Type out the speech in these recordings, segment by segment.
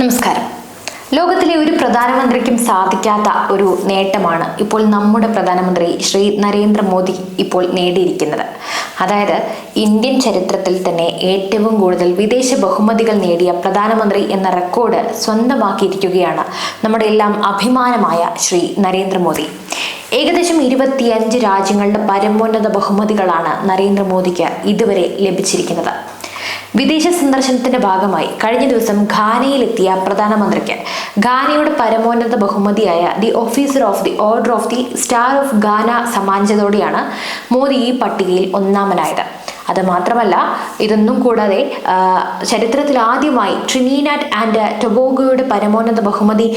നമസ്കാരം. ലോകത്തിലെ ഒരു പ്രധാനമന്ത്രിക്കും സാധിക്കാത്ത ഒരു നേട്ടമാണ് ഇപ്പോൾ നമ്മുടെ പ്രധാനമന്ത്രി ശ്രീ നരേന്ദ്രമോദി ഇപ്പോൾ നേടിയിരിക്കുന്നത്. അതായത് ഇന്ത്യൻ ചരിത്രത്തിൽ തന്നെ ഏറ്റവും കൂടുതൽ വിദേശ ബഹുമതികൾ നേടിയ പ്രധാനമന്ത്രി എന്ന റെക്കോർഡ് സ്വന്തമാക്കിയിരിക്കുകയാണ് നമ്മുടെ എല്ലാം അഭിമാനമായ ശ്രീ നരേന്ദ്രമോദി. ഏകദേശം ഇരുപത്തിയഞ്ച് രാജ്യങ്ങളുടെ പരമോന്നത ബഹുമതികളാണ് നരേന്ദ്രമോദിക്ക് ഇതുവരെ ലഭിച്ചിരിക്കുന്നത്. വിദേശ സന്ദർശനത്തിന്റെ ഭാഗമായി കഴിഞ്ഞ ദിവസം ഖാനയിലെത്തിയ പ്രധാനമന്ത്രിക്ക്. ഖാനയുടെ പരമോന്നത ബഹുമതിയായ the officer of the order of the star of Ghana സമ്മാനിച്ചതോടെയാണ് Modi ഈ പട്ടികയിൽ ഒന്നാമനായത്. അത് മാത്രമല്ല ഇതൊന്നും കൂടാതെ ചരിത്രത്തിൽ ആദ്യമായി ട്രിനീനാറ്റ് ആൻഡ് ടൊബോഗോയുടെ പരമോന്നത ബഹുമതി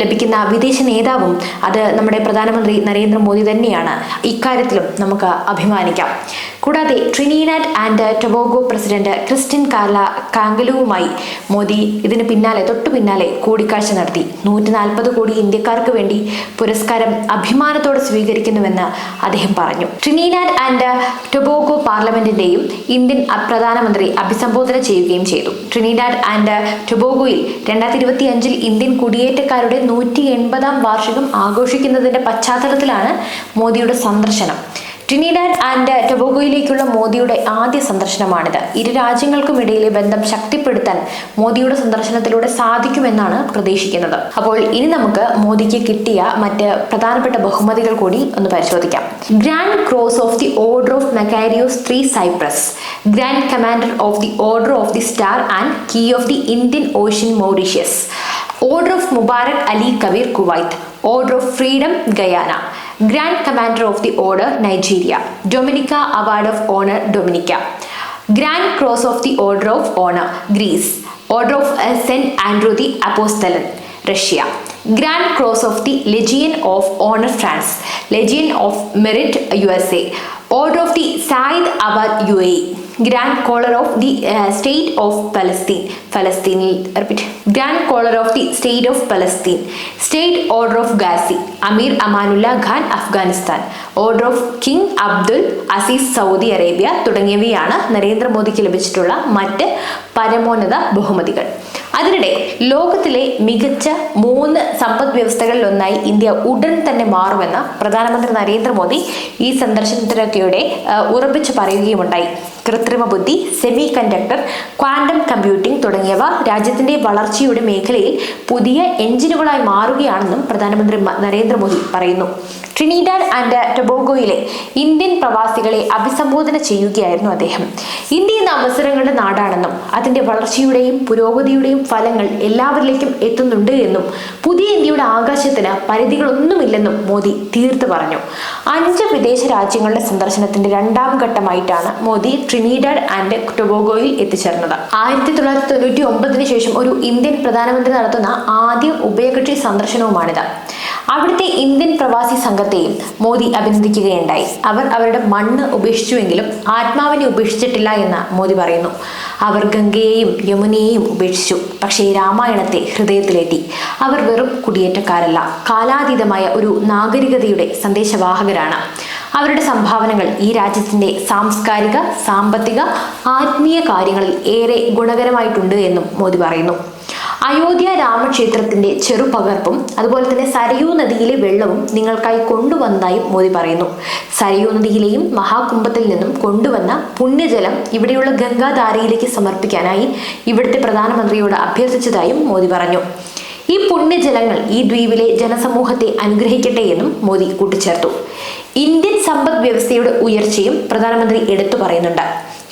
ലഭിക്കുന്ന വിദേശ നേതാവും അത് നമ്മുടെ പ്രധാനമന്ത്രി നരേന്ദ്രമോദി തന്നെയാണ്. ഇക്കാര്യത്തിലും നമുക്ക് അഭിമാനിക്കാം. കൂടാതെ Trinidad and Tobago president Christine Carla കാങ്കലുവുമായി Modi ഇതിന് പിന്നാലെ തൊട്ടു പിന്നാലെ കൂടിക്കാഴ്ച നടത്തി. നൂറ്റി നാൽപ്പത് കോടി ഇന്ത്യക്കാർക്ക് വേണ്ടി പുരസ്കാരം അഭിമാനത്തോടെ സ്വീകരിക്കുന്നുവെന്ന് അദ്ദേഹം പറഞ്ഞു. ട്രിനീനാറ്റ് ആൻഡ് ടൊബോഗോ പാർലമെന്റിന്റെയും ഇന്ത്യൻ പ്രധാനമന്ത്രി അഭിസംബോധന ചെയ്യുകയും ചെയ്തു. ട്രിനിഡാഡ് ആൻഡ് ടൊബോഗോയിൽ രണ്ടായിരത്തി ഇരുപത്തി അഞ്ചിൽ ഇന്ത്യൻ കുടിയേറ്റക്കാരുടെ നൂറ്റി എൺപതാം വാർഷികം ആഘോഷിക്കുന്നതിന്റെ പശ്ചാത്തലത്തിലാണ് മോദിയുടെ സന്ദർശനം. ട്രിനിഡാഡ് ആൻഡ് ടൊബോഗോയിലേക്കുള്ള മോദിയുടെ ആദ്യ സന്ദർശനമാണിത്. ഇരു രാജ്യങ്ങൾക്കുമിടയിലെ ബന്ധം ശക്തിപ്പെടുത്താൻ മോദിയുടെ സന്ദർശനത്തിലൂടെ സാധിക്കുമെന്നാണ് പ്രതീക്ഷിക്കുന്നത്. അപ്പോൾ ഇനി നമുക്ക് മോദിക്ക് കിട്ടിയ മറ്റ് പ്രധാനപ്പെട്ട ബഹുമതികൾ കൂടി ഒന്ന് പരിശോധിക്കാം. Grand cross of the order of Makarios three Cyprus grand commander of the order of the star and key of the Indian Ocean Mauritius order of Mubarak Al Kabir Kuwait order of freedom Guyana. Grand Commander of the Order Nigeria, Dominica Award of Honor Dominica, Grand Cross of the Order of Honor Greece, Order of St. Andrew the Apostle Russia, Grand Cross of the Legion of Honor France, Legion of Merit USA, order of the Zayed Abad U A grand collar of the state of Palestine ഫലസ്തീനിൽ repeat grand collar of the state of Palestine state order of Ghazi Amir Amanullah Khan Afghanistan order of King Abdul Aziz Saudi Arabia തുടങ്ങിയവയാണ് നരേന്ദ്രമോദിക്ക് ലഭിച്ചിട്ടുള്ള മറ്റ് പരമോന്നത ബഹുമതികൾ. അതിനിടെ ലോകത്തിലെ മികച്ച മൂന്ന് സമ്പദ് വ്യവസ്ഥകളിലൊന്നായി ഇന്ത്യ ഉടൻ തന്നെ മാറുമെന്ന് പ്രധാനമന്ത്രി നരേന്ദ്രമോദി ഈ ഉറപ്പിച്ചു പറയുകയുമുണ്ടായി. കൃത്രിമ ബുദ്ധി സെമി കണ്ടക്ടർ ക്വാണ്ടം കമ്പ്യൂട്ടിംഗ് തുടങ്ങിയവ രാജ്യത്തിന്റെ വളർച്ചയുടെ മേഖലയിൽ പുതിയ എഞ്ചിനുകളായി മാറുകയാണെന്നും പ്രധാനമന്ത്രി നരേന്ദ്രമോദി പറയുന്നു. ട്രിനിഡാഡ് ആൻഡ് ടൊബോഗോയിലെ ഇന്ത്യൻ പ്രവാസികളെ അഭിസംബോധന ചെയ്യുകയായിരുന്നു അദ്ദേഹം. ഇന്ത്യ എന്ന അവസരങ്ങളുടെ നാടാണെന്നും അതിന്റെ വളർച്ചയുടെയും പുരോഗതിയുടെയും ഫലങ്ങൾ എല്ലാവരിലേക്കും എത്തുന്നുണ്ട് എന്നും പുതിയ ഇന്ത്യയുടെ ആകാശത്തിന് പരിധികളൊന്നുമില്ലെന്നും മോദി തീർത്തു പറഞ്ഞു. അഞ്ച് വിദേശ രാജ്യങ്ങളുടെ സന്ദർശനത്തിന്റെ രണ്ടാം ഘട്ടമായിട്ടാണ് മോദി ട്രിനിഡാഡ് ആൻഡ് ടൊബോഗോയിൽ എത്തിച്ചേർന്നത്. ആയിരത്തി തൊള്ളായിരത്തി തൊണ്ണൂറ്റി ഒമ്പതിന് ശേഷം ഒരു ഇന്ത്യൻ പ്രധാനമന്ത്രി നടത്തുന്ന ആദ്യ ഉഭയകക്ഷി സന്ദർശനവുമാണിത്. അവിടുത്തെ ഇന്ത്യൻ പ്രവാസി സംഘത്തെയും മോദി അഭിനന്ദിക്കുകയുണ്ടായി. അവർ അവരുടെ മണ്ണ് ഉപേക്ഷിച്ചുവെങ്കിലും ആത്മാവിനെ ഉപേക്ഷിച്ചിട്ടില്ല എന്ന് മോദി പറയുന്നു. അവർ ഗംഗയെയും യമുനയെയും ഉപേക്ഷിച്ചു. പക്ഷേ രാമായണത്തെ ഹൃദയത്തിലേറ്റി. അവർ വെറും കുടിയേറ്റക്കാരല്ല. കാലാതീതമായ ഒരു നാഗരികതയുടെ സന്ദേശവാഹകരാണ്. അവരുടെ സംഭാവനകൾ ഈ രാജ്യത്തിന്റെ സാംസ്കാരിക സാമ്പത്തിക ആത്മീയ കാര്യങ്ങളിൽ ഏറെ ഗുണകരമായിട്ടുണ്ട് എന്നും മോദി പറയുന്നു. അയോധ്യ രാമക്ഷേത്രത്തിന്റെ ചെറുപകർപ്പും അതുപോലെ തന്നെ സരയൂ നദിയിലെ വെള്ളവും നിങ്ങൾക്കായി കൊണ്ടുവന്നതായും മോദി പറയുന്നു. സരയൂ നദിയിലെയും മഹാകുംഭത്തിൽ നിന്നും കൊണ്ടുവന്ന പുണ്യജലം ഇവിടെയുള്ള ഗംഗാധാരയിലേക്ക് സമർപ്പിക്കാനായി ഇവിടുത്തെ പ്രധാനമന്ത്രിയോട് അഭ്യർത്ഥിച്ചതായും മോദി പറഞ്ഞു. ഈ പുണ്യജലങ്ങൾ ഈ ദ്വീപിലെ ജനസമൂഹത്തെ അനുഗ്രഹിക്കട്ടെ എന്നും മോദി കൂട്ടിച്ചേർത്തു. ഇന്ത്യൻ സമ്പദ് വ്യവസ്ഥയുടെ ഉയർച്ചയും പ്രധാനമന്ത്രി എടുത്തു പറയുന്നുണ്ട്.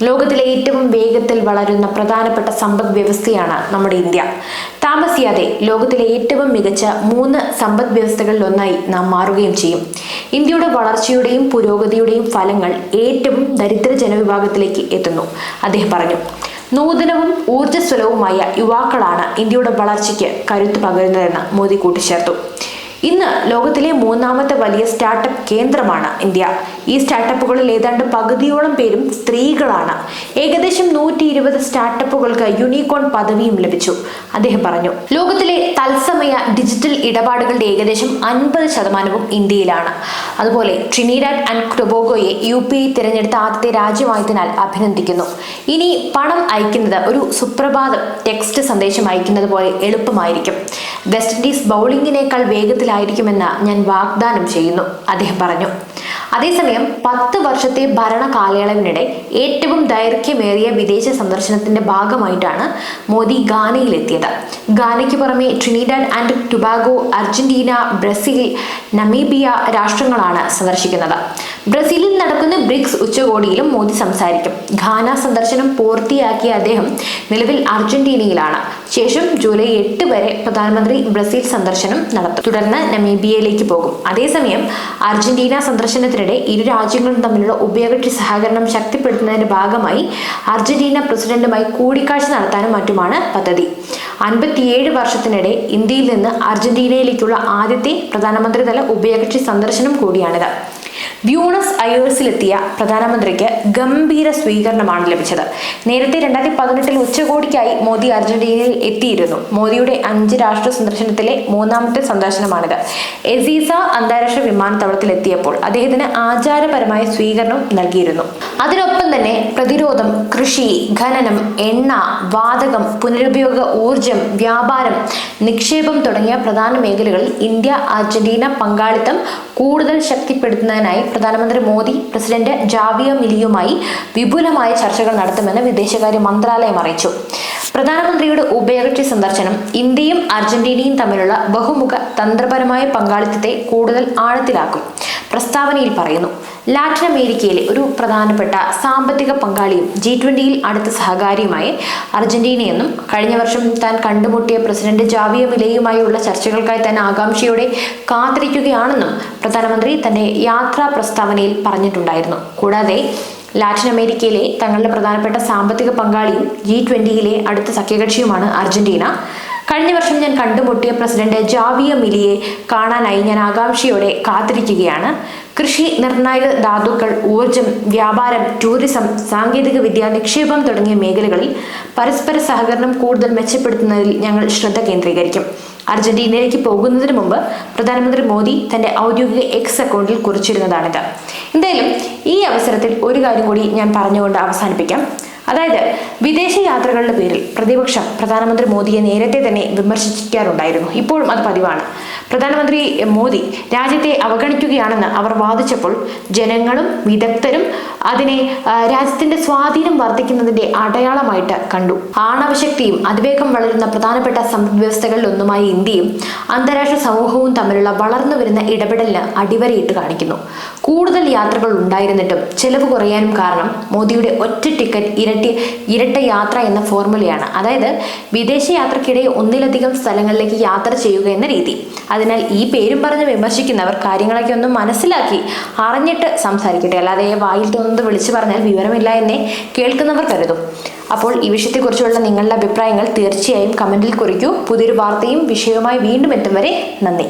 ലോകത്തിലെ ഏറ്റവും വേഗത്തിൽ വളരുന്ന പ്രധാനപ്പെട്ട സമ്പദ് വ്യവസ്ഥയാണ് നമ്മുടെ ഇന്ത്യ. താമസിയാതെ ലോകത്തിലെ ഏറ്റവും മികച്ച മൂന്ന് സമ്പദ് വ്യവസ്ഥകളിൽ ഒന്നായി നാം മാറുകയും ചെയ്യും. ഇന്ത്യയുടെ വളർച്ചയുടെയും പുരോഗതിയുടെയും ഫലങ്ങൾ ഏറ്റവും ദരിദ്ര ജനവിഭാഗത്തിലേക്ക് എത്തുന്നു. അദ്ദേഹം പറഞ്ഞു നൂതനവും ഊർജസ്വലവുമായ യുവാക്കളാണ് ഇന്ത്യയുടെ വളർച്ചയ്ക്ക് കരുത്തു പകരുന്നതെന്ന് മോദി കൂട്ടിച്ചേർത്തു. ഇന്ന് ലോകത്തിലെ മൂന്നാമത്തെ വലിയ സ്റ്റാർട്ടപ്പ് കേന്ദ്രമാണ് ഇന്ത്യ. ഈ സ്റ്റാർട്ടപ്പുകളിൽ ഏതാണ്ട് പകുതിയോളം പേരും സ്ത്രീകളാണ്. ഏകദേശം നൂറ്റി ഇരുപത് സ്റ്റാർട്ടപ്പുകൾക്ക് യൂണിക്കോൺ പദവിയും ലഭിച്ചു അദ്ദേഹം പറഞ്ഞു. ലോകത്തിലെ തത്സമയ ഡിജിറ്റൽ ഇടപാടുകളുടെ ഏകദേശം അൻപത് ശതമാനവും ഇന്ത്യയിലാണ്. അതുപോലെ ട്രിനിഡാഡ് ആൻഡ് ടൊബോഗോയെ യു പി ഐ തിരഞ്ഞെടുത്ത ആദ്യത്തെ രാജ്യമായതിനാൽ അഭിനന്ദിക്കുന്നു. ഇനി പണം അയക്കുന്നത് ഒരു സുപ്രഭാതം ടെക്സ്റ്റ് സന്ദേശം അയക്കുന്നത് പോലെ എളുപ്പമായിരിക്കും. വെസ്റ്റ് ഇൻഡീസ് ബൗളിംഗിനേക്കാൾ വേഗത്തിലായിരിക്കുമെന്ന് ഞാൻ വാഗ്ദാനം ചെയ്യുന്നു അദ്ദേഹം പറഞ്ഞു. അതേസമയം പത്ത് വർഷത്തെ ഭരണ കാലയളവിനിടെ ഏറ്റവും ദൈർഘ്യമേറിയ വിദേശ സന്ദർശനത്തിന്റെ ഭാഗമായിട്ടാണ് മോദി ഗാനയിലെത്തിയത് ഗാനയ്ക്ക് പുറമെ Trinidad and Tobago Argentina Brazil Namibia രാഷ്ട്രങ്ങളാണ് സന്ദർശിക്കുന്നത്. ബ്രസീലിൽ നടക്കുന്ന ബ്രിക്സ് ഉച്ചകോടിയിലും മോദി സംസാരിക്കും. ഘാന സന്ദർശനം പൂർത്തിയാക്കിയ അദ്ദേഹം നിലവിൽ അർജന്റീനയിലാണ്. ശേഷം ജൂലൈ എട്ട് വരെ പ്രധാനമന്ത്രി ബ്രസീൽ സന്ദർശനം നടത്തും. തുടർന്ന് നമീബിയയിലേക്ക് പോകും. അതേസമയം അർജന്റീന സന്ദർശനത്തിനിടെ ഇരു രാജ്യങ്ങളും തമ്മിലുള്ള ഉഭയകക്ഷി സഹകരണം ശക്തിപ്പെടുത്തുന്നതിന്റെ ഭാഗമായി അർജന്റീന പ്രസിഡന്റുമായി കൂടിക്കാഴ്ച നടത്താനും മറ്റുമാണ് പദ്ധതി. അൻപത്തിയേഴ് വർഷത്തിനിടെ ഇന്ത്യയിൽ നിന്ന് അർജന്റീനയിലേക്കുള്ള ആദ്യത്തെ പ്രധാനമന്ത്രിതല ഉഭയകക്ഷി സന്ദർശനം കൂടിയാണിത്. ബ്യൂണസ് അയേഴ്സിലെത്തിയ പ്രധാനമന്ത്രിക്ക് ഗംഭീര സ്വീകരണമാണ് ലഭിച്ചത്. നേരത്തെ രണ്ടായിരത്തി പതിനെട്ടിൽ ഉച്ചകോടിക്കായി മോദി അർജന്റീനയിൽ എത്തിയിരുന്നു. മോദിയുടെ അഞ്ച് രാഷ്ട്ര സന്ദർശനത്തിലെ മൂന്നാമത്തെ സന്ദർശനമാണിത്. എസീസ അന്താരാഷ്ട്ര വിമാനത്താവളത്തിൽ എത്തിയപ്പോൾ അദ്ദേഹത്തിന് ആചാരപരമായ സ്വീകരണം നൽകിയിരുന്നു. അതിനൊപ്പം തന്നെ പ്രതിരോധം കൃഷി ഖനനം എണ്ണ വാതകം പുനരുപയോഗ ഊർജം വ്യാപാരം നിക്ഷേപം തുടങ്ങിയ പ്രധാന മേഖലകളിൽ ഇന്ത്യ അർജന്റീന പങ്കാളിത്തം കൂടുതൽ ശക്തിപ്പെടുത്തുന്നതിനായി പ്രധാനമന്ത്രി മോദി പ്രസിഡന്റ് ജാവിയ മിലിയുമായി വിപുലമായ ചർച്ചകൾ നടത്തുമെന്ന് വിദേശകാര്യ മന്ത്രാലയം അറിയിച്ചു. പ്രധാനമന്ത്രിയുടെ ഉഭയകക്ഷി സന്ദർശനം ഇന്ത്യയും അർജന്റീനയും തമ്മിലുള്ള ബഹുമുഖ തന്ത്രപരമായ പങ്കാളിത്തത്തെ കൂടുതൽ ആഴത്തിലാക്കും. പ്രസ്താവനയിൽ പറയുന്നു. ലാറ്റിൻ അമേരിക്കയിലെ ഒരു പ്രധാനപ്പെട്ട സാമ്പത്തിക പങ്കാളിയും ജി ട്വന്റിയിൽ അടുത്ത സഹകാരിയുമായി അർജന്റീനയെന്നും കഴിഞ്ഞ വർഷം താൻ കണ്ടുമുട്ടിയ പ്രസിഡന്റ് ജാവിയ മിലയുമായുള്ള ചർച്ചകൾക്കായി താൻ ആകാംക്ഷയോടെ കാത്തിരിക്കുകയാണെന്നും പ്രധാനമന്ത്രി തന്റെ യാത്രാ പ്രസ്താവനയിൽ പറഞ്ഞിട്ടുണ്ടായിരുന്നു. കൂടാതെ ലാറ്റിൻ അമേരിക്കയിലെ തങ്ങളുടെ പ്രധാനപ്പെട്ട സാമ്പത്തിക പങ്കാളിയും ജി ട്വന്റിയിലെ അടുത്ത സഖ്യകക്ഷിയുമാണ് അർജന്റീന. കഴിഞ്ഞ വർഷം ഞാൻ കണ്ടുമുട്ടിയ പ്രസിഡന്റ് ജാവിയ മിലിയെ കാണാനായി ഞാൻ ആകാംക്ഷയോടെ കാത്തിരിക്കുകയാണ്. കൃഷി നിർണായക ധാതുക്കൾ ഊർജം വ്യാപാരം ടൂറിസം സാങ്കേതിക വിദ്യ നിക്ഷേപം തുടങ്ങിയ മേഖലകളിൽ പരസ്പര സഹകരണം കൂടുതൽ മെച്ചപ്പെടുത്തുന്നതിൽ ഞങ്ങൾ ശ്രദ്ധ കേന്ദ്രീകരിക്കും. അർജന്റീനയിലേക്ക് പോകുന്നതിന് മുമ്പ് പ്രധാനമന്ത്രി മോദി തന്റെ ഔദ്യോഗിക എക്സ് അക്കൗണ്ടിൽ കുറിച്ചിരുന്നതാണിത്. എന്തായാലും ഈ അവസരത്തിൽ ഒരു കാര്യം കൂടി ഞാൻ പറഞ്ഞുകൊണ്ട് അവസാനിപ്പിക്കാം. അതായത് വിദേശ യാത്രകളുടെ പേരിൽ പ്രതിപക്ഷം പ്രധാനമന്ത്രി മോദിയെ നേരത്തെ തന്നെ വിമർശിക്കാറുണ്ടായിരുന്നു. ഇപ്പോഴും അത് പതിവാണ്. പ്രധാനമന്ത്രി മോദി രാജ്യത്തെ അവഗണിക്കുകയാണെന്ന് അവർ വാദിച്ചപ്പോൾ ജനങ്ങളും വിദഗ്ധരും അതിനെ രാജ്യത്തിന്റെ സ്വാധീനം വർദ്ധിക്കുന്നതിന്റെ അടയാളമായിട്ട് കണ്ടു. ആണവശക്തിയും അതിവേഗം വളരുന്ന പ്രധാനപ്പെട്ട സമ്പദ് വ്യവസ്ഥകളിൽ ഒന്നുമായ ഇന്ത്യയും അന്താരാഷ്ട്ര സമൂഹവും തമ്മിലുള്ള വളർന്നു വരുന്ന ഇടപെടലിന് അടിവരയിട്ട് കാണിക്കുന്നു. കൂടുതൽ യാത്രകൾ ഉണ്ടായിരുന്നിട്ടും ചെലവ് കുറയാനും കാരണം മോദിയുടെ ഒറ്റ ടിക്കറ്റ് ഇരട്ടി ഇരട്ട യാത്ര എന്ന ഫോർമുലയാണ്. അതായത് വിദേശ യാത്രക്കിടെ ഒന്നിലധികം സ്ഥലങ്ങളിലേക്ക് യാത്ര ചെയ്യുക എന്ന രീതി. അതിനാൽ ഈ പേരും പറഞ്ഞ് വിമർശിക്കുന്നവർ കാര്യങ്ങളൊക്കെ ഒന്ന് മനസ്സിലാക്കി അറിഞ്ഞിട്ട് സംസാരിക്കട്ടെ. അല്ലാതെ വായിൽ തോന്നുന്നത് വിളിച്ചു പറഞ്ഞാൽ വിവരമില്ല എന്നേ കേൾക്കുന്നവർ കരുതും. അപ്പോൾ ഈ വിഷയത്തെക്കുറിച്ചുള്ള നിങ്ങളുടെ അഭിപ്രായങ്ങൾ തീർച്ചയായും കമന്റിൽ കുറിക്കൂ. പുതിയൊരു വാർത്തയും വിഷയവുമായി വീണ്ടും എത്തും വരെ നന്ദി.